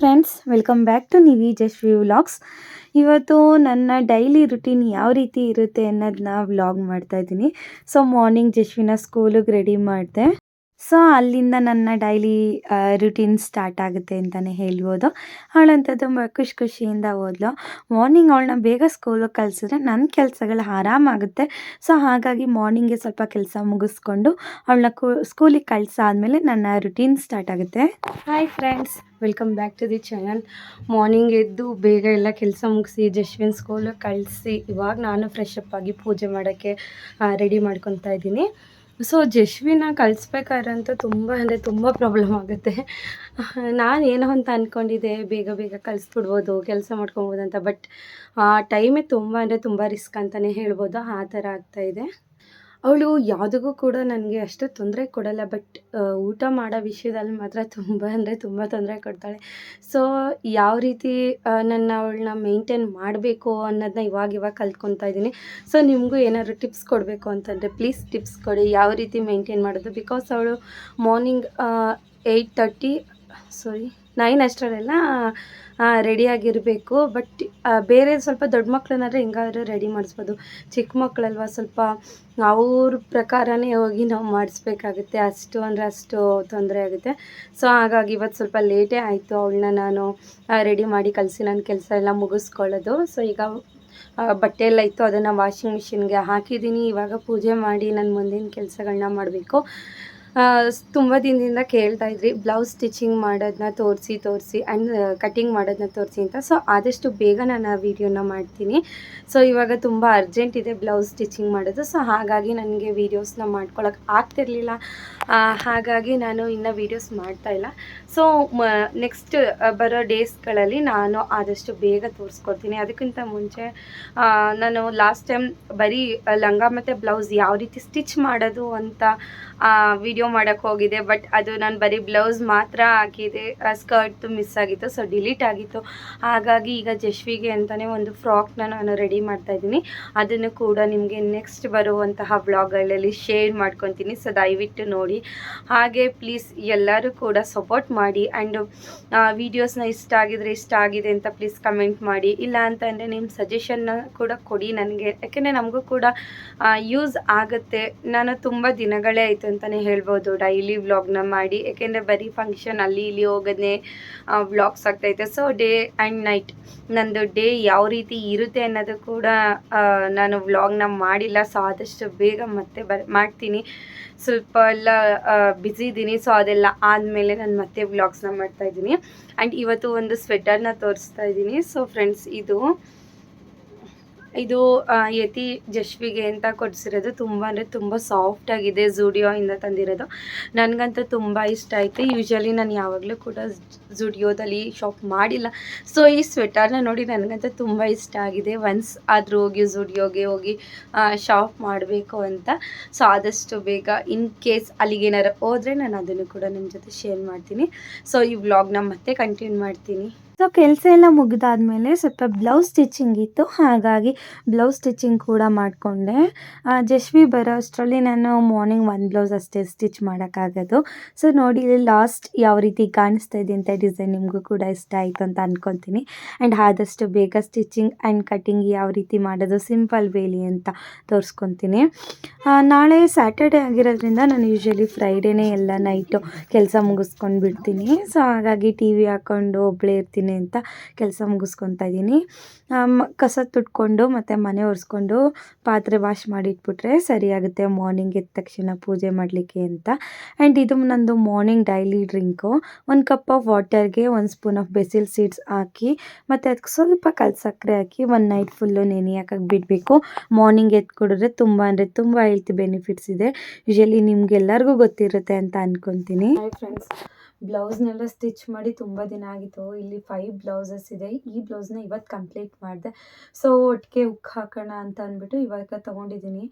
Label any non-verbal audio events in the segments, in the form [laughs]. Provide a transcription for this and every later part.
Friends welcome back to Nivi Jashvi vlogs ಇವತ್ತು ನನ್ನ daily routine ಯಾವ ರೀತಿ ಇರುತ್ತೆ ಅನ್ನೋದನ್ನ ವ್ಲಾಗ್ ಮಾಡ್ತಾ ಇದ್ದೀನಿ. ಸೊ ಮಾರ್ನಿಂಗ್ ಜಶ್ವಿನ ಸ್ಕೂಲಿಗೆ ರೆಡಿ ಮಾಡಿದೆ. ಸೊ, ಅಲ್ಲಿಂದ ನನ್ನ ಡೈಲಿ ರುಟೀನ್ ಸ್ಟಾರ್ಟ್ ಆಗುತ್ತೆ ಅಂತಲೇ ಹೇಳ್ಬೋದು. ಅವಳಂತ ತುಂಬ ಖುಷಿ ಖುಷಿಯಿಂದ ಓದ್ಲು. ಮಾರ್ನಿಂಗ್ ಅವಳನ್ನ ಬೇಗ ಸ್ಕೂಲಿಗೆ ಕಳಿಸಿದ್ರೆ ನನ್ನ ಕೆಲಸಗಳು ಆರಾಮಾಗುತ್ತೆ. ಸೊ, ಹಾಗಾಗಿ ಮಾರ್ನಿಂಗೆ ಸ್ವಲ್ಪ ಕೆಲಸ ಮುಗಿಸ್ಕೊಂಡು ಅವಳನ್ನ ಕು ಸ್ಕೂಲಿಗೆ ಕಳ್ಸಾದ್ಮೇಲೆ ನನ್ನ ರುಟೀನ್ ಸ್ಟಾರ್ಟ್ ಆಗುತ್ತೆ. Hi friends welcome back to the channel morning ಎದ್ದು ಬೇಗ ಎಲ್ಲ ಕೆಲಸ ಮುಗಿಸಿ ಜಶ್ವಿನ್ ಸ್ಕೂಲಿಗೆ ಕಳಿಸಿ, ಇವಾಗ ನಾನು ಫ್ರೆಶ್ ಅಪ್ ಆಗಿ ಪೂಜೆ ಮಾಡೋಕ್ಕೆ ರೆಡಿ ಮಾಡ್ಕೊತಾ ಇದ್ದೀನಿ. ಸೊ ಜಶ್ವಿನ ಕಳಿಸ್ಬೇಕಾದ್ರಂತೂ ತುಂಬ ಅಂದರೆ ತುಂಬ ಪ್ರಾಬ್ಲಮ್ ಆಗುತ್ತೆ. ನಾನು ಏನೋ ಅಂತ ಅಂದ್ಕೊಂಡಿದ್ದೆ ಬೇಗ ಬೇಗ ಕಳಿಸ್ಬಿಡ್ಬೋದು ಕೆಲಸ ಮಾಡ್ಕೊಬೋದು ಅಂತ ಬಟ್ ಟೈಮೇ ತುಂಬ ಅಂದರೆ ತುಂಬ ರಿಸ್ಕ್ ಅಂತಲೇ ಹೇಳ್ಬೋದು. ಆ ಥರ ಆಗ್ತಾಯಿದೆ ಅವಳು ಯಾವುದಕ್ಕೂ ಕೂಡ ನನಗೆ ಅಷ್ಟು ತೊಂದರೆ ಕೊಡಲ್ಲ, ಬಟ್ ಊಟ ಮಾಡೋ ವಿಷಯದಲ್ಲಿ ಮಾತ್ರ ತುಂಬ ಅಂದರೆ ತುಂಬ ತೊಂದರೆ ಕೊಡ್ತಾಳೆ. ಸೊ, ಯಾವ ರೀತಿ ನನ್ನ ಅವಳನ್ನ ಮೇಂಟೈನ್ ಮಾಡಬೇಕು ಅನ್ನೋದನ್ನ ಇವಾಗ ಇವಾಗ ಕಲ್ತ್ಕೊತಾ ಇದ್ದೀನಿ. ಸೊ, ನಿಮಗೂ ಏನಾದರೂ ಟಿಪ್ಸ್ ಕೊಡಬೇಕು ಅಂತಂದರೆ ಪ್ಲೀಸ್ ಟಿಪ್ಸ್ ಕೊಡಿ, ಯಾವ ರೀತಿ ಮೇಂಟೈನ್ ಮಾಡೋದು? ಬಿಕಾಸ್ ಅವಳು morning eight thirty sorry nine ಅಷ್ಟರಲ್ಲೆಲ್ಲ ರೆಡಿಯಾಗಿರಬೇಕು ಬಟ್ ಬೇರೆ ಸ್ವಲ್ಪ ದೊಡ್ಡ ಮಕ್ಕಳನ್ನಾದ್ರೆ ಹೆಂಗಾದ್ರೂ ರೆಡಿ ಮಾಡಿಸ್ಬೋದು. ಚಿಕ್ಕ ಮಕ್ಕಳಲ್ವ ಸ್ವಲ್ಪ ಅವ್ರ ಪ್ರಕಾರನೇ ಹೋಗಿ ನಾವು ಮಾಡಿಸ್ಬೇಕಾಗುತ್ತೆ. ಅಷ್ಟು ಅಂದರೆ ಅಷ್ಟು ತೊಂದರೆ ಆಗುತ್ತೆ. ಸೊ ಹಾಗಾಗಿ ಇವತ್ತು ಸ್ವಲ್ಪ ಲೇಟೇ ಆಯಿತು. ಅವಳನ್ನ ನಾನು ರೆಡಿ ಮಾಡಿ ಕಲಿಸಿ ನನ್ನ ಕೆಲಸ ಎಲ್ಲ ಮುಗಿಸ್ಕೊಳ್ಳೋದು. ಸೊ ಈಗ ಬಟ್ಟೆ ಎಲ್ಲ ಇತ್ತು. ಅದನ್ನು ವಾಷಿಂಗ್ ಮಿಷಿನ್ಗೆ ಹಾಕಿದ್ದೀನಿ. ಇವಾಗ ಪೂಜೆ ಮಾಡಿ ನನ್ನ ಮುಂದಿನ ಕೆಲಸಗಳನ್ನ ಮಾಡಬೇಕು. ತುಂಬ ದಿನದಿಂದ ಕೇಳ್ತಾ ಇದ್ರಿ. ಬ್ಲೌಸ್ ಸ್ಟಿಚಿಂಗ್ ಮಾಡೋದನ್ನ ತೋರಿಸಿ ತೋರಿಸಿ ಆ್ಯಂಡ್ ಕಟ್ಟಿಂಗ್ ಮಾಡೋದನ್ನ ತೋರಿಸಿ ಅಂತ. ಸೊ, ಆದಷ್ಟು ಬೇಗ ನಾನು ಆ ವಿಡಿಯೋನ ಮಾಡ್ತೀನಿ. ಸೊ, ಇವಾಗ ತುಂಬ ಅರ್ಜೆಂಟ್ ಇದೆ ಬ್ಲೌಸ್ ಸ್ಟಿಚಿಂಗ್ ಮಾಡೋದು. ಸೊ, ಹಾಗಾಗಿ ನನಗೆ ವೀಡಿಯೋಸ್ನ ಮಾಡ್ಕೊಳಕ್ಕೆ ಆಗ್ತಿರ್ಲಿಲ್ಲ. ಹಾಗಾಗಿ ನಾನು ಇನ್ನು ವೀಡಿಯೋಸ್ ಮಾಡ್ತಾಯಿಲ್ಲ ಸೊ, ಮ, ನೆಕ್ಸ್ಟ್ ಬರೋ ಡೇಸ್ಗಳಲ್ಲಿ ನಾನು ಆದಷ್ಟು ಬೇಗ ತೋರಿಸ್ಕೊಡ್ತೀನಿ. ಅದಕ್ಕಿಂತ ಮುಂಚೆ ನಾನು ಲಾಸ್ಟ್ ಟೈಮ್ ಬರೀ ಲಂಗ ಮತ್ತು ಬ್ಲೌಸ್ ಯಾವ ರೀತಿ ಸ್ಟಿಚ್ ಮಾಡೋದು ಅಂತ ವಿಡಿಯೋ ಮಾಡೋಕ್ಕೆ ಹೋಗಿದೆ ಬಟ್ ಅದು ನಾನು ಬರೀ ಬ್ಲೌಸ್ ಮಾತ್ರ ಹಾಕಿದೆ. ಸ್ಕರ್ಟ್ ಮಿಸ್ ಆಗಿತ್ತು ಸೊ ಡಿಲೀಟ್ ಆಗಿತ್ತು. ಹಾಗಾಗಿ ಈಗ ಜಶ್ವಿಗೆ ಅಂತಲೇ ಒಂದು ಫ್ರಾಕ್ನ ನಾನು ರೆಡಿ ಮಾಡ್ತಾ ಇದ್ದೀನಿ. ಅದನ್ನು ಕೂಡ ನಿಮಗೆ ನೆಕ್ಸ್ಟ್ ಬರುವಂತಹ ಬ್ಲಾಗ್ಗಳಲ್ಲಿ ಶೇರ್ ಮಾಡ್ಕೊತೀನಿ ಸೊ ದಯವಿಟ್ಟು ನೋಡಿ. ಹಾಗೆ ಪ್ಲೀಸ್ ಎಲ್ಲರೂ ಕೂಡ ಸಪೋರ್ಟ್ ಮಾಡಿ ಆ್ಯಂಡ್ ವೀಡಿಯೋಸ್ನ ಇಷ್ಟ ಆಗಿದ್ರೆ ಇಷ್ಟ ಆಗಿದೆ ಅಂತ ಪ್ಲೀಸ್ ಕಮೆಂಟ್ ಮಾಡಿ. ಇಲ್ಲ ಅಂತಂದರೆ ನಿಮ್ಮ ಸಜೆಷನ್ನ ಕೂಡ ಕೊಡಿ ನನಗೆ. ಯಾಕೆಂದರೆ ನಮಗೂ ಕೂಡ ಯೂಸ್ ಆಗುತ್ತೆ. ನಾನು ತುಂಬ ದಿನಗಳೇ ಆಯಿತು ಅಂತಲೇ ಹೇಳ್ಬೋದು ಡೈಲಿ ವ್ಲಾಗ್ನ ಮಾಡಿ. ಯಾಕೆಂದರೆ ಬರೀ ಫಂಕ್ಷನ್ ಅಲ್ಲಿ ಇಲ್ಲಿ ಹೋಗೋದೇ ವ್ಲಾಗ್ಸ್ ಆಗ್ತೈತೆ. ಸೊ ಡೇ ಆ್ಯಂಡ್ ನೈಟ್ ನಂದು ಡೇ ಯಾವ ರೀತಿ ಇರುತ್ತೆ ಅನ್ನೋದು ಕೂಡ ನಾನು ವ್ಲಾಗ್ನ ಮಾಡಿಲ್ಲ. ಸೊ ಆದಷ್ಟು ಬೇಗ ಮತ್ತೆ ಬರ್, ಮಾಡ್ತೀನಿ. ಸ್ವಲ್ಪ ಎಲ್ಲ ಬ್ಯುಸಿ ಇದ್ದೀನಿ ಸೊ ಅದೆಲ್ಲ ಆದಮೇಲೆ ನಾನು ಮತ್ತೆ ವ್ಲಾಗ್ಸ್ನ ಮಾಡ್ತಾಯಿದ್ದೀನಿ ಆ್ಯಂಡ್ ಇವತ್ತು ಒಂದು ಸ್ವೆಟರ್ನ ತೋರಿಸ್ತಾ ಇದ್ದೀನಿ. ಸೊ ಫ್ರೆಂಡ್ಸ್ ಇದು ಇದು ಯತಿ ಜಶ್ವಿಗೆ ಅಂತ ಕೊಡಿಸಿರೋದು ತುಂಬ ಅಂದರೆ ತುಂಬ ಸಾಫ್ಟಾಗಿದೆ ಇಂದ ತಂದಿರೋದು. ನನಗಂತೂ ತುಂಬ ಇಷ್ಟ ಆಯಿತು. ಯೂಶ್ವಲಿ ನಾನು ಯಾವಾಗಲೂ ಕೂಡ ಝುಡಿಯೋದಲ್ಲಿ ಶಾಪ್ ಮಾಡಿಲ್ಲ. ಸೊ ಈ ಸ್ವೆಟರ್ನ ನೋಡಿ ನನಗಂತೂ ತುಂಬ ಇಷ್ಟ ಆಗಿದೆ. ಒನ್ಸ್ ಆದರೂ ಹೋಗಿ ಝುಡಿಯೋಗೆ ಹೋಗಿ ಶಾಪ್ ಮಾಡಬೇಕು ಅಂತ. ಸೊ ಆದಷ್ಟು ಬೇಗ ಇನ್ ಕೇಸ್ ಅಲ್ಲಿಗೇನಾರು ಹೋದರೆ ನಾನು ಅದನ್ನು ಕೂಡ ನಿಮ್ಮ ಜೊತೆ ಶೇರ್ ಮಾಡ್ತೀನಿ. ಸೊ ಈ ವ್ಲಾಗ್ನ ಮತ್ತೆ ಕಂಟಿನ್ಯೂ ಮಾಡ್ತೀನಿ. ಸೊ ಕೆಲಸ ಎಲ್ಲ ಮುಗಿದಾದಮೇಲೆ ಸ್ವಲ್ಪ ಬ್ಲೌಸ್ ಸ್ಟಿಚಿಂಗ್ ಇತ್ತು. ಹಾಗಾಗಿ ಬ್ಲೌಸ್ ಸ್ಟಿಚಿಂಗ್ ಕೂಡ ಮಾಡಿಕೊಂಡೆ. ಜಶ್ವಿ ಬರೋ ಅಷ್ಟರಲ್ಲಿ ನಾನು ಮಾರ್ನಿಂಗ್ ಒಂದು ಬ್ಲೌಸ್ ಅಷ್ಟೇ ಸ್ಟಿಚ್ ಮಾಡೋಕ್ಕಾಗೋದು. ಸೊ ನೋಡಿ ಲಾಸ್ಟ್ ಯಾವ ರೀತಿ ಕಾಣಿಸ್ತಾ ಇದೆ ಅಂತ ಡಿಸೈನ್ ನಿಮಗೂ ಕೂಡ ಇಷ್ಟ ಆಯಿತು ಅಂತ ಅಂದ್ಕೊತೀನಿ ಆ್ಯಂಡ್ ಆದಷ್ಟು ಬೇಗ ಸ್ಟಿಚಿಂಗ್ ಆ್ಯಂಡ್ ಕಟ್ಟಿಂಗ್ ಯಾವ ರೀತಿ ಮಾಡೋದು ಸಿಂಪಲ್ ಬೇಲಿ ಅಂತ ತೋರಿಸ್ಕೊತೀನಿ. ನಾಳೆ ಸ್ಯಾಟರ್ಡೆ ಆಗಿರೋದ್ರಿಂದ ನಾನು ಯೂಶ್ವಲಿ ಫ್ರೈಡೇನೇ ಎಲ್ಲ ನೈಟು ಕೆಲಸ ಮುಗಿಸ್ಕೊಂಡು ಬಿಡ್ತೀನಿ ಸೊ ಹಾಗಾಗಿ ಟಿ ವಿ ಹಾಕ್ಕೊಂಡು ಒಬ್ಬಳೇ ಇರ್ತೀನಿ. ಅಂತ ಕೆಲಸ ಮುಗಿಸ್ಕೊತಾ ಇದ್ದೀನಿ ಕಸ ತುಟ್ಕೊಂಡು ಮತ್ತು ಮನೆ ಒರೆಸ್ಕೊಂಡು ಪಾತ್ರೆ ವಾಶ್ ಮಾಡಿಟ್ಬಿಟ್ರೆ ಸರಿಯಾಗುತ್ತೆ ಮಾರ್ನಿಂಗ್ ಎದ್ದ ತಕ್ಷಣ ಪೂಜೆ ಮಾಡಲಿಕ್ಕೆ ಅಂತ. ಆ್ಯಂಡ್ ಇದು ನಂದು ಮಾರ್ನಿಂಗ್ ಡೈಲಿ ಡ್ರಿಂಕು ಒಂದು ಕಪ್ ಆಫ್ ವಾಟರ್ಗೆ ಒಂದು ಸ್ಪೂನ್ ಆಫ್ ಬೆಸಿಲ್ ಸೀಡ್ಸ್ ಹಾಕಿ, ಮತ್ತು ಅದಕ್ಕೆ ಸ್ವಲ್ಪ ಕಲ್ ಸಕ್ಕರೆ ಹಾಕಿ ಒಂದು ನೈಟ್ ಫುಲ್ಲು ನೆನೆ ಹಾಕಕ್ಕೆ ಬಿಡಬೇಕು. ಮಾರ್ನಿಂಗ್ ಎದ್ದು ಕುಡಿದ್ರೆ ತುಂಬ ಅಂದರೆ ತುಂಬ ಹೆಲ್ತ್ ಬೆನಿಫಿಟ್ಸ್ ಇದೆ. ಯೂಶಲಿ ನಿಮ್ಗೆಲ್ಲರಿಗೂ ಗೊತ್ತಿರುತ್ತೆ ಅಂತ ಅಂದ್ಕೊತೀನಿ ಫ್ರೆಂಡ್ಸ್ ಬ್ಲೌಸ್ನೆಲ್ಲ ಸ್ಟಿಚ್ ಮಾಡಿ ತುಂಬ ದಿನ ಆಗಿತ್ತು. ಇಲ್ಲಿ ಫೈವ್ ಬ್ಲೌಸಸ್ ಇದೆ. ಈ ಬ್ಲೌಸ್ನ ಇವತ್ತು ಕಂಪ್ಲೀಟ್ ಮಾಡಿದೆ. ಸೊ ಒಟ್ಟಿಗೆ ಉಕ್ ಹಾಕೋಣ ಅಂತ ಅಂದ್ಬಿಟ್ಟು ಇವಾಗ ತೊಗೊಂಡಿದ್ದೀನಿ.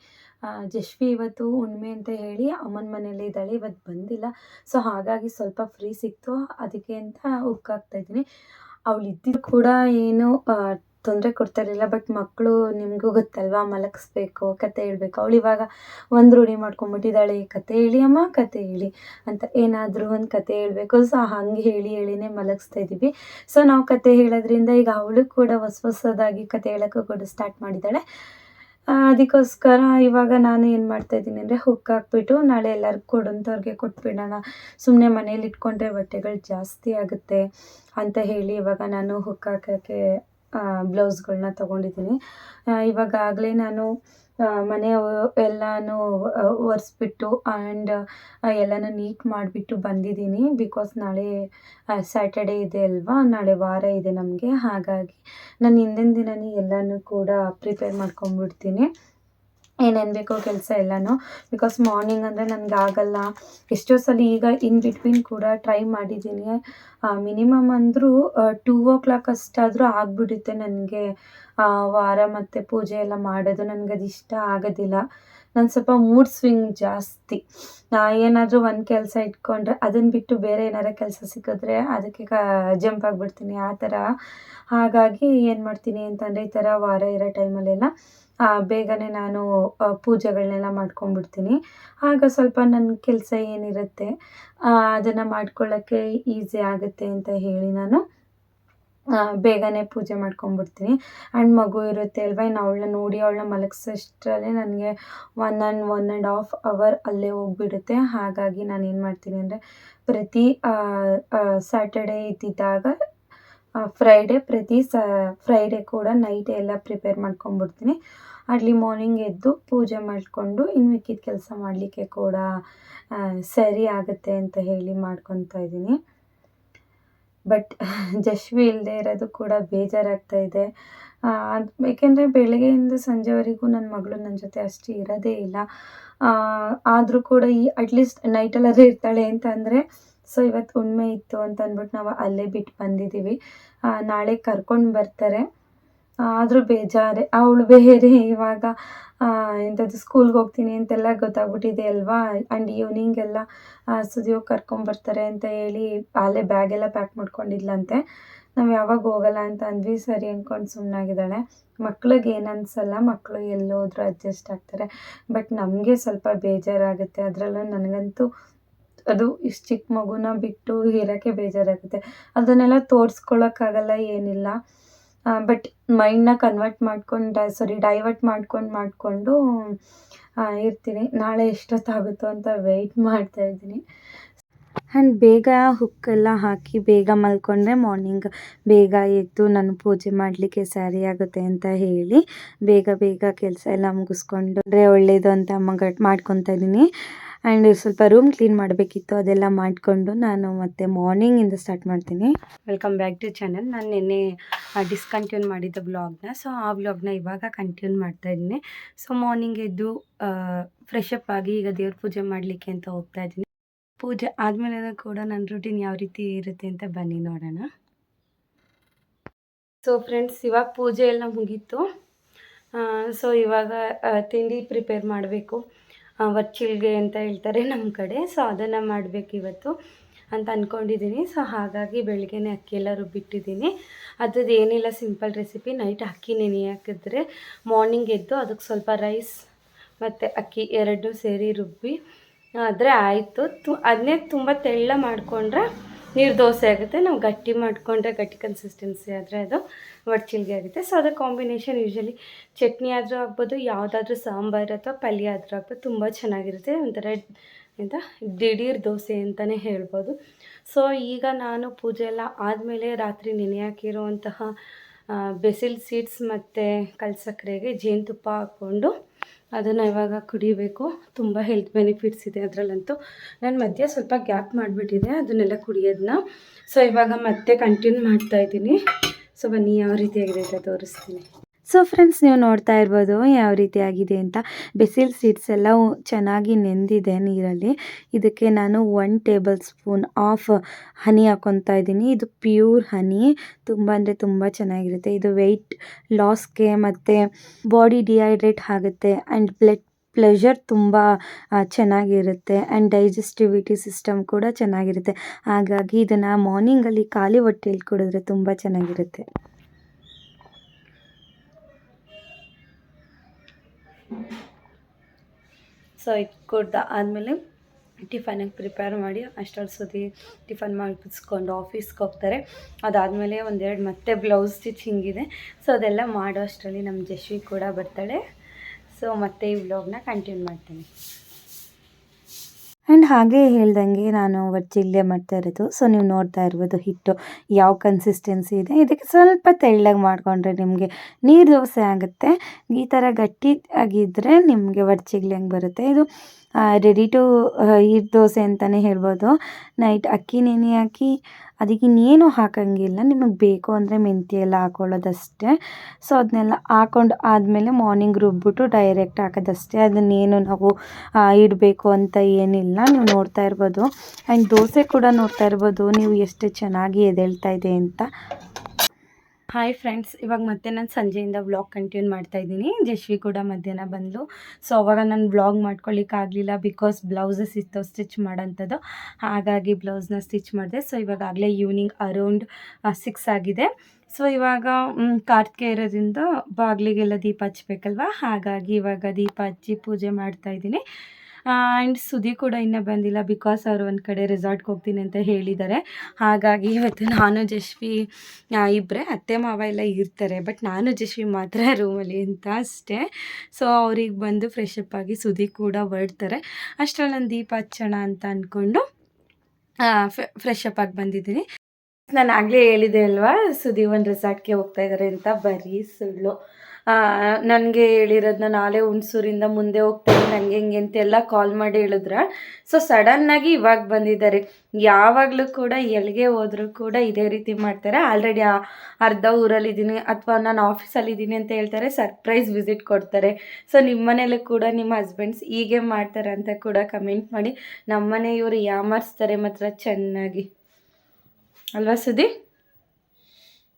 ಜಶ್ವಿ ಇವತ್ತು ಉಣ್ಮೆ ಅಂತ ಹೇಳಿ ಅಮ್ಮನ ಮನೇಲಿ ಇದ್ದಾಳೆ. ಇವತ್ತು ಬಂದಿಲ್ಲ. ಸೊ ಹಾಗಾಗಿ ಸ್ವಲ್ಪ ಫ್ರೀ ಸಿಕ್ತು. ಅದಕ್ಕೆ ಅಂತ ಉಕ್ ಹಾಕ್ತಾಯಿದ್ದೀನಿ ಅವಳು ಇದ್ದಿದ್ದು ಕೂಡ ಏನು ತೊಂದರೆ ಕೊಡ್ತಾ ಇರಲಿಲ್ಲ. ಬಟ್ ಮಕ್ಕಳು ನಿಮಗೂ ಗೊತ್ತಲ್ವಾ? ಮಲಗಿಸ್ಬೇಕು, ಕತೆ ಹೇಳ್ಬೇಕು. ಅವಳು ಇವಾಗ ಒಂದು ರೂಢಿ ಮಾಡ್ಕೊಂಬಿಟ್ಟಿದ್ದಾಳೆ ಕತೆ ಹೇಳಿ, ಅಮ್ಮ ಕತೆ ಹೇಳಿ ಅಂತ ಏನಾದರೂ ಒಂದು ಕತೆ ಹೇಳಬೇಕು. ಸೊ ಹಂಗೆ ಹೇಳಿ, ಹೇಳಿನೇ ಮಲಗಿಸ್ತಾ ಇದ್ದೀವಿ. ಸೊ ನಾವು ಕತೆ ಹೇಳೋದ್ರಿಂದ ಈಗ ಅವಳು ಕೂಡ ಹೊಸ ಹೊಸದಾಗಿ ಕತೆ ಹೇಳೋಕ್ಕೂ ಕೂಡ ಸ್ಟಾರ್ಟ್ ಮಾಡಿದ್ದಾಳೆ. ಅದಕ್ಕೋಸ್ಕರ ಇವಾಗ ನಾನು ಏನು ಮಾಡ್ತಾ ಇದ್ದೀನಿ ಅಂದರೆ ಹುಕ್ ಹಾಕ್ಬಿಟ್ಟು ನಾಳೆ ಎಲ್ಲರಿಗೂ ಕೊಡೋಂಥವ್ರಿಗೆ ಕೊಟ್ಬಿಡೋಣ. ಸುಮ್ಮನೆ ಮನೇಲಿ ಇಟ್ಕೊಂಡ್ರೆ ಬಟ್ಟೆಗಳು ಜಾಸ್ತಿ ಆಗುತ್ತೆ ಅಂತ ಹೇಳಿ ಇವಾಗ ನಾನು ಹುಕ್ ಹಾಕೋಕ್ಕೆ ಬ್ಲೌಸ್ಗಳನ್ನ ತೊಗೊಂಡಿದ್ದೀನಿ. ಇವಾಗಾಗಲೇ ನಾನು ಮನೆ ಎಲ್ಲಾನು ಒರೆಸ್ಬಿಟ್ಟು ಆ್ಯಂಡ್ ಎಲ್ಲನೂ ನೀಟ್ ಮಾಡಿಬಿಟ್ಟು ಬಂದಿದ್ದೀನಿ. ಬಿಕಾಸ್ ನಾಳೆ ಸ್ಯಾಟರ್ಡೇ ಇದೆ ಅಲ್ವಾ? ನಾಳೆ ವಾರ ಇದೆ ನಮಗೆ. ಹಾಗಾಗಿ ನಾನು ಹಿಂದಿನ ದಿನವೇ ಎಲ್ಲನೂ ಕೂಡ ಪ್ರಿಪೇರ್ ಮಾಡ್ಕೊಂಬಿಡ್ತೀನಿ ಏನೇನು ಬೇಕೋ ಕೆಲಸ ಎಲ್ಲನೂ. ಬಿಕಾಸ್ ಮಾರ್ನಿಂಗ್ ಅಂದರೆ ನನಗೆ ಆಗಲ್ಲ. ಎಷ್ಟೋ ಸಲ ಈಗ ಇನ್ ಬಿಟ್ವೀನ್ ಕೂಡ ಟ್ರೈ ಮಾಡಿದ್ದೀನಿ. ಮಿನಿಮಮ್ ಅಂದರೂ ಟೂ ಓ ಕ್ಲಾಕ್ ಅಷ್ಟಾದರೂ ಆಗಿಬಿಡುತ್ತೆ ನನಗೆ. ವಾರ ಮತ್ತು ಪೂಜೆ ಎಲ್ಲ ಮಾಡೋದು ನನಗೆ ಅದು ಇಷ್ಟ ಆಗೋದಿಲ್ಲ. ನಾನು ಸ್ವಲ್ಪ ಮೂಡ್ ಸ್ವಿಂಗ್ ಜಾಸ್ತಿ. ಏನಾದರೂ ಒಂದು ಕೆಲಸ ಇಟ್ಕೊಂಡ್ರೆ ಅದನ್ನು ಬಿಟ್ಟು ಬೇರೆ ಏನಾರ ಕೆಲಸ ಸಿಕ್ಕಿದ್ರೆ ಅದಕ್ಕೆ ಕ ಜಂಪ್ ಆಗಿಬಿಡ್ತೀನಿ ಆ ಥರ. ಹಾಗಾಗಿ ಏನು ಮಾಡ್ತೀನಿ ಅಂತಂದರೆ ಈ ಥರ ವಾರ ಇರೋ ಟೈಮಲ್ಲೆಲ್ಲ ಬೇಗನೆ ನಾನು ಪೂಜೆಗಳನ್ನೆಲ್ಲ ಮಾಡ್ಕೊಂಡ್ಬಿಡ್ತೀನಿ. ಆಗ ಸ್ವಲ್ಪ ನನ್ನ ಕೆಲಸ ಏನಿರುತ್ತೆ ಅದನ್ನು ಮಾಡ್ಕೊಳ್ಳೋಕ್ಕೆ ಈಸಿ ಆಗುತ್ತೆ ಅಂತ ಹೇಳಿ ನಾನು ಬೇಗನೆ ಪೂಜೆ ಮಾಡ್ಕೊಂಡ್ಬಿಡ್ತೀನಿ. ಆ್ಯಂಡ್ ಮಗು ಇರುತ್ತೆ ಅಲ್ವಾ, ಇನ್ನು ಅವಳನ್ನ ನೋಡಿ ಅವಳನ್ನ ಮಲಗಿಸೋಷ್ಟರಲ್ಲೇ ನನಗೆ one and one and half hour ಅಲ್ಲೇ ಹೋಗ್ಬಿಡುತ್ತೆ. ಹಾಗಾಗಿ ನಾನು ಏನು ಮಾಡ್ತೀನಿ ಅಂದರೆ, ಪ್ರತಿ ಸ್ಯಾಟರ್ಡೇ ಇದ್ದಿದ್ದಾಗ ಫ್ರೈಡೇ ಪ್ರತಿ ಸ ಫ್ರೈಡೇ ಕೂಡ ನೈಟ್ ಎಲ್ಲ ಪ್ರಿಪೇರ್ ಮಾಡ್ಕೊಂಬಿಡ್ತೀನಿ ಅರ್ಲಿ ಮಾರ್ನಿಂಗ್ ಎದ್ದು ಪೂಜೆ ಮಾಡಿಕೊಂಡು ಇನ್ನು ಮಿಕ್ಕಿದ ಕೆಲಸ ಮಾಡಲಿಕ್ಕೆ ಕೂಡ ಸರಿ ಆಗುತ್ತೆ ಅಂತ ಹೇಳಿ ಮಾಡ್ಕೊತಾ ಇದ್ದೀನಿ. ಬಟ್ [laughs] ಜಶ್ವಿ ಇಲ್ಲದೆ ಇರೋದು ಕೂಡ ಬೇಜಾರಾಗ್ತಾ ಇದೆ. ಅದ್ ಏಕೆಂದರೆ ಬೆಳಗ್ಗೆಯಿಂದ ಸಂಜೆವರೆಗೂ ನನ್ನ ಮಗಳು ನನ್ನ ಜೊತೆ ಅಷ್ಟು ಇರೋದೇ ಇಲ್ಲ. ಆದರೂ ಕೂಡ ಈ ಅಟ್ಲೀಸ್ಟ್ ನೈಟಲ್ಲಾದ್ರೂ ಇರ್ತಾಳೆ ಅಂತ ಅಂದರೆ ಸೊ ಇವತ್ತು ಹುಣ್ಮೆ ಇತ್ತು ಅಂತ ಅಂದ್ಬಿಟ್ಟು ನಾವು ಅಲ್ಲೇ ಬಿಟ್ಟು ಬಂದಿದ್ದೀವಿ. ನಾಳೆ ಕರ್ಕೊಂಡು ಬರ್ತಾರೆ. ಆದರೂ ಬೇಜಾರೆ. ಅವಳು ಬೇರೆ ಇವಾಗ ಎಂಥದ್ದು ಸ್ಕೂಲ್ಗೆ ಹೋಗ್ತೀನಿ ಅಂತೆಲ್ಲ ಗೊತ್ತಾಗ್ಬಿಟ್ಟಿದೆ ಅಲ್ವಾ? ಆ್ಯಂಡ್ ಈವ್ನಿಂಗ್ ಎಲ್ಲ ಸುದಿಯೋಗಿ ಕರ್ಕೊಂಬರ್ತಾರೆ ಅಂತ ಹೇಳಿ ಅಲ್ಲೇ ಬ್ಯಾಗೆಲ್ಲ ಪ್ಯಾಕ್ ಮಾಡ್ಕೊಂಡಿದ್ಲಂತೆ. ನಾವು ಯಾವಾಗ ಹೋಗಲ್ಲ ಅಂತ ಅಂದ್ವಿ. ಸರಿ ಅಂದ್ಕೊಂಡು ಸುಮ್ಮನಾಗಿದ್ದಾಳೆ ಮಕ್ಳಿಗೆ ಏನು ಅನಿಸಲ್ಲ ಮಕ್ಕಳು ಎಲ್ಲೋದ್ರೂ ಅಡ್ಜಸ್ಟ್ ಆಗ್ತಾರೆ. ಬಟ್ ನಮಗೆ ಸ್ವಲ್ಪ ಬೇಜಾರಾಗುತ್ತೆ. ಅದರಲ್ಲೂ ನನಗಂತೂ ಅದು ಇಷ್ಟು ಚಿಕ್ಕ ಮಗುನ ಬಿಟ್ಟು ಇರೋಕ್ಕೆ ಬೇಜಾರಾಗುತ್ತೆ. ಅದನ್ನೆಲ್ಲ ತೋರಿಸ್ಕೊಳ್ಳೋಕ್ಕಾಗಲ್ಲ ಏನಿಲ್ಲ. ಬಟ್ ಮೈಂಡನ್ನ ಕನ್ವರ್ಟ್ ಮಾಡ್ಕೊಂಡು ಸಾರಿ ಡೈವರ್ಟ್ ಮಾಡ್ಕೊಂಡು ಮಾಡಿಕೊಂಡು ಇರ್ತೀನಿ. ನಾಳೆ ಎಷ್ಟೊತ್ತಾಗುತ್ತೋ ಅಂತ ವೆಯ್ಟ್ ಮಾಡ್ತಾ ಇದ್ದೀನಿ. ಆ್ಯಂಡ್ ಬೇಗ ಹುಕ್ಕೆಲ್ಲ ಹಾಕಿ ಬೇಗ ಮಲ್ಕೊಂಡ್ರೆ ಮಾರ್ನಿಂಗ್ ಬೇಗ ಎದ್ದು ನಾನು ಪೂಜೆ ಮಾಡಲಿಕ್ಕೆ ಸರಿ ಆಗುತ್ತೆ ಅಂತ ಹೇಳಿ ಬೇಗ ಬೇಗ ಕೆಲಸ ಎಲ್ಲ ಮುಗಿಸ್ಕೊಂಡ್ರೆ ಒಳ್ಳೆಯದು ಅಂತ ಮಗ ಮಾಡ್ಕೊತಾ ಇದ್ದೀನಿ. ಆ್ಯಂಡ್ ಸ್ವಲ್ಪ ರೂಮ್ ಕ್ಲೀನ್ ಮಾಡಬೇಕಿತ್ತು, ಅದೆಲ್ಲ ಮಾಡಿಕೊಂಡು ನಾನು ಮತ್ತೆ ಮಾರ್ನಿಂಗಿಂದ ಸ್ಟಾರ್ಟ್ ಮಾಡ್ತೀನಿ. ವೆಲ್ಕಮ್ ಬ್ಯಾಕ್ ಟು ಚಾನಲ್ ನಾನು ನಿನ್ನೆ ಡಿಸ್ಕಂಟಿನ್ಯೂ ಮಾಡಿದ್ದ ಬ್ಲಾಗ್ನ ಸೊ ಆ ಬ್ಲಾಗ್ನ ಇವಾಗ ಕಂಟಿನ್ಯೂ ಮಾಡ್ತಾ ಇದ್ದೀನಿ. ಸೊ ಮಾರ್ನಿಂಗ್ ಎದ್ದು ಫ್ರೆಶ್ ಅಪ್ ಆಗಿ ಈಗ ದೇವ್ರ ಪೂಜೆ ಮಾಡಲಿಕ್ಕೆ ಅಂತ ಹೋಗ್ತಾ ಇದ್ದೀನಿ. ಪೂಜೆ ಆದಮೇಲೆ ಕೂಡ ನನ್ನ ರೂಟೀನ್ ಯಾವ ರೀತಿ ಇರುತ್ತೆ ಅಂತ ಬನ್ನಿ ನೋಡೋಣ. ಸೊ ಫ್ರೆಂಡ್ಸ್ ಇವಾಗ ಪೂಜೆ ಎಲ್ಲ ಮುಗೀತು. ಸೊ ಇವಾಗ ತಿಂಡಿ ಪ್ರಿಪೇರ್ ಮಾಡಬೇಕು. ವರ್ಚಿಲ್ಗೆ ಅಂತ ಹೇಳ್ತಾರೆ ನಮ್ಮ ಕಡೆ. ಸೊ ಅದನ್ನು ಮಾಡಬೇಕು ಇವತ್ತು ಅಂತ ಅಂದ್ಕೊಂಡಿದ್ದೀನಿ ಸೊ ಹಾಗಾಗಿ ಬೆಳಗ್ಗೆನೇ ಅಕ್ಕಿ ಎಲ್ಲ ರುಬ್ಬಿಟ್ಟಿದ್ದೀನಿ ಅದ್ರದ್ದು ಏನಿಲ್ಲ ಸಿಂಪಲ್ ರೆಸಿಪಿ ನೈಟ್ ಅಕ್ಕಿ ನೆನೆ ಹಾಕಿದ್ರೆ ಮಾರ್ನಿಂಗ್ ಎದ್ದು ಅದಕ್ಕೆ ಸ್ವಲ್ಪ ರೈಸ್ ಮತ್ತು ಅಕ್ಕಿ ಎರಡೂ ಸೇರಿ ರುಬ್ಬಿ, ಆದರೆ ಆಯಿತು. ತು, ಅದನ್ನೇ ತುಂಬ ತೆಳ್ಳ ಮಾಡಿಕೊಂಡ್ರೆ ನೀರು ದೋಸೆ ಆಗುತ್ತೆ. ನಾವು ಗಟ್ಟಿ ಮಾಡಿಕೊಂಡ್ರೆ ಗಟ್ಟಿ ಕನ್ಸಿಸ್ಟೆನ್ಸಿ ಆದರೆ ಅದು ವಡ್ಚಿಲ್ಗೆ ಆಗುತ್ತೆ. ಸೊ ಅದರ ಕಾಂಬಿನೇಷನ್ ಯೂಶಲಿ ಚಟ್ನಿ ಆದರೂ ಆಗ್ಬೋದು, ಯಾವುದಾದ್ರೂ ಸಾಂಬಾರು ಅಥವಾ ಪಲ್ಯ ಆದರೂ ಆಗ್ಬೋದು, ತುಂಬ ಚೆನ್ನಾಗಿರುತ್ತೆ. ಒಂಥರ ಎಂತ ದಿಢೀರ್ ದೋಸೆ ಅಂತಲೇ ಹೇಳ್ಬೋದು. ಸೊ ಈಗ ನಾನು ಪೂಜೆ ಎಲ್ಲ ಆದಮೇಲೆ ರಾತ್ರಿ ನೆನೆ ಹಾಕಿರುವಂತಹ ಬೆಸಿಲ್ ಸೀಡ್ಸ್ ಮತ್ತು ಕಲ್ಸಕ್ಕರೆಗೆ ಜೇನುತುಪ್ಪ ಹಾಕ್ಕೊಂಡು ಅದನ್ನು ಇವಾಗ ಕುಡಿಬೇಕು. ತುಂಬ ಹೆಲ್ತ್ ಬೆನಿಫಿಟ್ಸ್ ಇದೆ ಅದರಲ್ಲಂತೂ. ನಾನು ಮಧ್ಯೆ ಸ್ವಲ್ಪ ಗ್ಯಾಪ್ ಮಾಡಿಬಿಟ್ಟಿದೆ, ಅದನ್ನೆಲ್ಲ ಕುಡಿಯೋದನ್ನ ಸೊ ಇವಾಗ ಮತ್ತೆ ಕಂಟಿನ್ಯೂ ಮಾಡ್ತಾ ಇದ್ದೀನಿ. ಸೊ ಬನ್ನಿ, ಯಾವ ರೀತಿಯಾಗಿದೆ ಅಂತ ತೋರಿಸ್ತೀನಿ. ಸೊ ಫ್ರೆಂಡ್ಸ್ ನೀವು ನೋಡ್ತಾ ಇರ್ಬೋದು ಯಾವ ರೀತಿ ಆಗಿದೆ ಅಂತ. ಬಿಸಿಲ್ ಸೀಡ್ಸ್ ಎಲ್ಲ ಚೆನ್ನಾಗಿ ನೆಂದಿದೆ ನೀರಲ್ಲಿ. ಇದಕ್ಕೆ ನಾನು one table spoon of honey ಹಾಕೊತಾ ಇದ್ದೀನಿ. ಇದು ಪ್ಯೂರ್ ಹನಿ ತುಂಬ ಅಂದರೆ ತುಂಬ ಚೆನ್ನಾಗಿರುತ್ತೆ. ಇದು ವೆಯ್ಟ್ ಲಾಸ್ಗೆ ಮತ್ತು ಬಾಡಿ ಡಿಹೈಡ್ರೇಟ್ ಆಗುತ್ತೆ ಆ್ಯಂಡ್ ಬ್ಲಡ್ ಪ್ಲೆಷರ್ ತುಂಬ ಚೆನ್ನಾಗಿರುತ್ತೆ ಆ್ಯಂಡ್ ಡೈಜೆಸ್ಟಿವಿಟಿ ಸಿಸ್ಟಮ್ ಕೂಡ ಚೆನ್ನಾಗಿರುತ್ತೆ. ಹಾಗಾಗಿ ಇದನ್ನು ಮಾರ್ನಿಂಗಲ್ಲಿ ಖಾಲಿ ಹೊಟ್ಟೆಯಲ್ಲಿ ಕುಡಿದ್ರೆ ತುಂಬ ಚೆನ್ನಾಗಿರುತ್ತೆ. ಸೊ ಇದು ಕೊಡ್ದ ಆದಮೇಲೆ ಟಿಫನಿಗೆ ಪ್ರಿಪೇರ್ ಮಾಡಿ ಅಷ್ಟರಲ್ಲಿ ಸತಿ ಟಿಫನ್ ಮಾಡಿಸ್ಕೊಂಡು ಆಫೀಸ್ಗೆ ಹೋಗ್ತಾರೆ. ಅದಾದಮೇಲೆ ಒಂದೆರಡು ಮತ್ತೆ ಬ್ಲೌಸ್ ಸ್ಟಿಚಿಂಗ್ ಇದೆ ಸೊ ಅದೆಲ್ಲ ಮಾಡೋ ಅಷ್ಟರಲ್ಲಿ ನಮ್ಮ ಜಶ್ವಿ ಕೂಡ ಬರ್ತಾಳೆ. ಸೊ ಮತ್ತೆ ಈ ವ್ಲಾಗ್ನ ಕಂಟಿನ್ಯೂ ಮಾಡ್ತೀನಿ. ಹಾಗೆ ಹೇಳ್ದಂಗೆ ನಾನು ಚಿಲ್ಲೆ ಮಾಡ್ತಾ ಇರೋದು. ಸೊ ನೀವು ನೋಡ್ತಾ ಇರ್ಬೋದು ಹಿಟ್ಟು ಯಾವ ಕನ್ಸಿಸ್ಟೆನ್ಸಿ ಇದೆ. ಇದಕ್ಕೆ ಸ್ವಲ್ಪ ತೆಳ್ಳಗೆ ಮಾಡಿಕೊಂಡ್ರೆ ನಿಮಗೆ ನೀರು ದೋಸೆ ಆಗುತ್ತೆ. ಈ ಥರ ಗಟ್ಟಿ ಆಗಿದ್ದರೆ ನಿಮಗೆ ವರ್ಜಿಗ್ಲೆ ಹಂಗೆ ಬರುತ್ತೆ? ಇದು ರೆಡಿ ಟು ಹಿಟ್ಟು ದೋಸೆ ಅಂತಲೇ ಹೇಳ್ಬೋದು. ನೈಟ್ ಅಕ್ಕಿ, ನೆನೆ ಹಾಕಿ ಅದಕ್ಕೆ ಇನ್ನೇನು ಹಾಕೋಂಗಿಲ್ಲ. ನಿಮಗೆ ಬೇಕು ಅಂದರೆ ಮೆಂತ್ಯ ಎಲ್ಲ ಹಾಕೊಳ್ಳೋದಷ್ಟೇ. ಸೊ ಅದನ್ನೆಲ್ಲ ಹಾಕೊಂಡು ಆದಮೇಲೆ ಮಾರ್ನಿಂಗ್ ರುಬ್ಬಿಟ್ಟು ಡೈರೆಕ್ಟ್ ಹಾಕೋದಷ್ಟೇ. ಅದನ್ನೇನು ನಾವು ಇಡಬೇಕು ಅಂತ ಏನಿಲ್ಲ. ನೀವು ನೋಡ್ತಾ ಇರ್ಬೋದು. ಆ್ಯಂಡ್ ದೋಸೆ ಕೂಡ ನೋಡ್ತಾ ಇರ್ಬೋದು. ನೀವು ಎಷ್ಟು ಚೆನ್ನಾಗಿ ಎದ್ದೇಳ್ತಾ ಇದೆ ಅಂತ. ಹಾಯ್ ಫ್ರೆಂಡ್ಸ್ ಇವಾಗ ಮತ್ತೆ ನಾನು ಸಂಜೆಯಿಂದ ವ್ಲಾಗ್ ಕಂಟಿನ್ಯೂ ಮಾಡ್ತಾ ಇದ್ದೀನಿ. ಜಶ್ವಿ ಕೂಡ ಮಧ್ಯಾಹ್ನ ಬಂದು ಸೊ ಅವಾಗ ನಾನು ವ್ಲಾಗ್ ಮಾಡ್ಕೊಳ್ಳಿಕ್ಕಾಗಲಿಲ್ಲ ಬಿಕಾಸ್ ಬ್ಲೌಸಸ್ ಇತ್ತು ಸ್ಟಿಚ್ ಮಾಡೋಂಥದ್ದು ಹಾಗಾಗಿ ಬ್ಲೌಸ್ನ ಸ್ಟಿಚ್ ಮಾಡಿದೆ. ಸೊ ಇವಾಗಲೇ ಈವ್ನಿಂಗ್ ಅರೌಂಡ್ ಸಿಕ್ಸ್ ಆಗಿದೆ. ಸೊ ಇವಾಗ ಕಾರ್ತಿಕ ಇರೋದ್ರಿಂದ ಬಾಗಿಲಿಗೆಲ್ಲ ದೀಪ ಹಚ್ಬೇಕಲ್ವ? ಹಾಗಾಗಿ ಇವಾಗ ದೀಪ ಹಚ್ಚಿ ಪೂಜೆ ಮಾಡ್ತಾ ಇದ್ದೀನಿ. ಆ್ಯಂಡ್ ಸುದಿ ಕೂಡ ಇನ್ನೂ ಬಂದಿಲ್ಲ ಬಿಕಾಸ್ ಅವರು ಒಂದು ಕಡೆ ರೆಸಾರ್ಟ್ಗೆ ಹೋಗ್ತೀನಿ ಅಂತ ಹೇಳಿದ್ದಾರೆ ಹಾಗಾಗಿ ಇವತ್ತು ನಾನು, ಜಶ್ವಿ ಇಬ್ಬರೇ ಅತ್ತೆ, ಮಾವ ಎಲ್ಲ ಇರ್ತಾರೆ. ಬಟ್ ನಾನು, ಜಶ್ವಿ ಮಾತ್ರ ರೂಮಲ್ಲಿ ಅಂತ ಅಷ್ಟೇ. ಸೊ ಅವ್ರಿಗೆ ಬಂದು ಫ್ರೆಶ್ ಅಪ್ ಆಗಿ ಸುದಿ ಕೂಡ ಹೊರಡ್ತಾರೆ. ಅಷ್ಟರಲ್ಲಿ ನಾನು ದೀಪ ಹಚ್ಚೋಣ ಅಂತ ಅಂದ್ಕೊಂಡು ಫ್ರೆಶ್ ಅಪ್ ಆಗಿ ಬಂದಿದ್ದೀನಿ. ನಾನು ಆಗಲೇ ಹೇಳಿದೆ ಅಲ್ವಾ ಸುದಿ ಒಂದು ರೆಸಾರ್ಟ್ಗೆ ಹೋಗ್ತಾ ಇದ್ದಾರೆ ಅಂತ. ಬರೀ ಸುಳ್ಳು. ನನಗೆ ಹೇಳಿರೋದನ್ನ ನಾಳೆ ಹುಣಸೂರಿಂದ ಮುಂದೆ ಹೋಗ್ತೀನಿ ನನಗೆ ಹಿಂಗೆ ಅಂತೆಲ್ಲ ಕಾಲ್ ಮಾಡಿ ಹೇಳಿದ್ರೆ. ಸೊ ಸಡನ್ನಾಗಿ ಇವಾಗ ಬಂದಿದ್ದಾರೆ. ಯಾವಾಗಲೂ ಕೂಡ ಎಲ್ಲಿಗೆ ಹೋದರೂ ಕೂಡ ಇದೇ ರೀತಿ ಮಾಡ್ತಾರೆ. ಆಲ್ರೆಡಿ ಅರ್ಧ ಊರಲ್ಲಿದ್ದೀನಿ ಅಥವಾ ನಾನು ಆಫೀಸಲ್ಲಿದ್ದೀನಿ ಅಂತ ಹೇಳ್ತಾರೆ ಸರ್ಪ್ರೈಸ್ ವಿಸಿಟ್ ಕೊಡ್ತಾರೆ. ಸೊ ನಿಮ್ಮ ಮನೇಲೂ ಕೂಡ ನಿಮ್ಮ ಹಸ್ಬೆಂಡ್ಸ್ ಹೀಗೆ ಮಾಡ್ತಾರೆ ಅಂತ ಕೂಡ ಕಮೆಂಟ್ ಮಾಡಿ. ನಮ್ಮನೆ ಇವರು ಯಾಮಾರಿಸ್ತಾರೆ ಮಾತ್ರ ಚೆನ್ನಾಗಿ. ಅಲ್ವಾ ಸುದಿ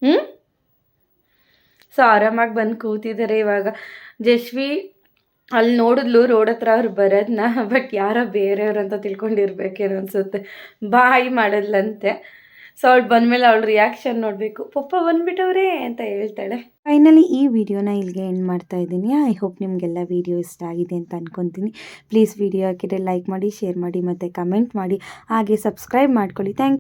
ಹ್ಞೂ ಸೊ ಆರಾಮಾಗಿ ಬಂದು ಕೂತಿದ್ದಾರೆ ಇವಾಗ. ಜಶ್ವಿ ಅಲ್ಲಿ ನೋಡಿದ್ಲು ರೋಡ್ ಹತ್ರ ಅವ್ರು ಬರೋದನ್ನ ಬಟ್ ಯಾರೋ ಬೇರೆಯವ್ರು ಅಂತ ತಿಳ್ಕೊಂಡಿರ್ಬೇಕೇನೋ ಅನಿಸುತ್ತೆ. ಬಾಯ್ ಮಾಡಿದ್ಲಂತೆ. ಸೊ ಅವಳು ಬಂದಮೇಲೆ ಅವಳ ರಿಯಾಕ್ಷನ್ ನೋಡಬೇಕು. ಪಪ್ಪ ಬಂದ್ಬಿಟ್ಟವ್ರೆ ಅಂತ ಹೇಳ್ತಾಳೆ. ಫೈನಲಿ ಈ ವಿಡಿಯೋನ ಇಲ್ಲಿಗೆ ಎಂಡ್ ಮಾಡ್ತಾ ಇದ್ದೀನಿ. ಐ ಹೋಪ್ ನಿಮಗೆಲ್ಲ ವಿಡಿಯೋ ಇಷ್ಟ ಆಗಿದೆ ಅಂತ ಅನ್ಕೊತೀನಿ. ಪ್ಲೀಸ್ ವಿಡಿಯೋ ಹಾಕಿದ್ರೆ ಲೈಕ್ ಮಾಡಿ ಶೇರ್ ಮಾಡಿ ಮತ್ತು ಕಮೆಂಟ್ ಮಾಡಿ. ಹಾಗೆ ಸಬ್ಸ್ಕ್ರೈಬ್ ಮಾಡ್ಕೊಳ್ಳಿ. ಥ್ಯಾಂಕ್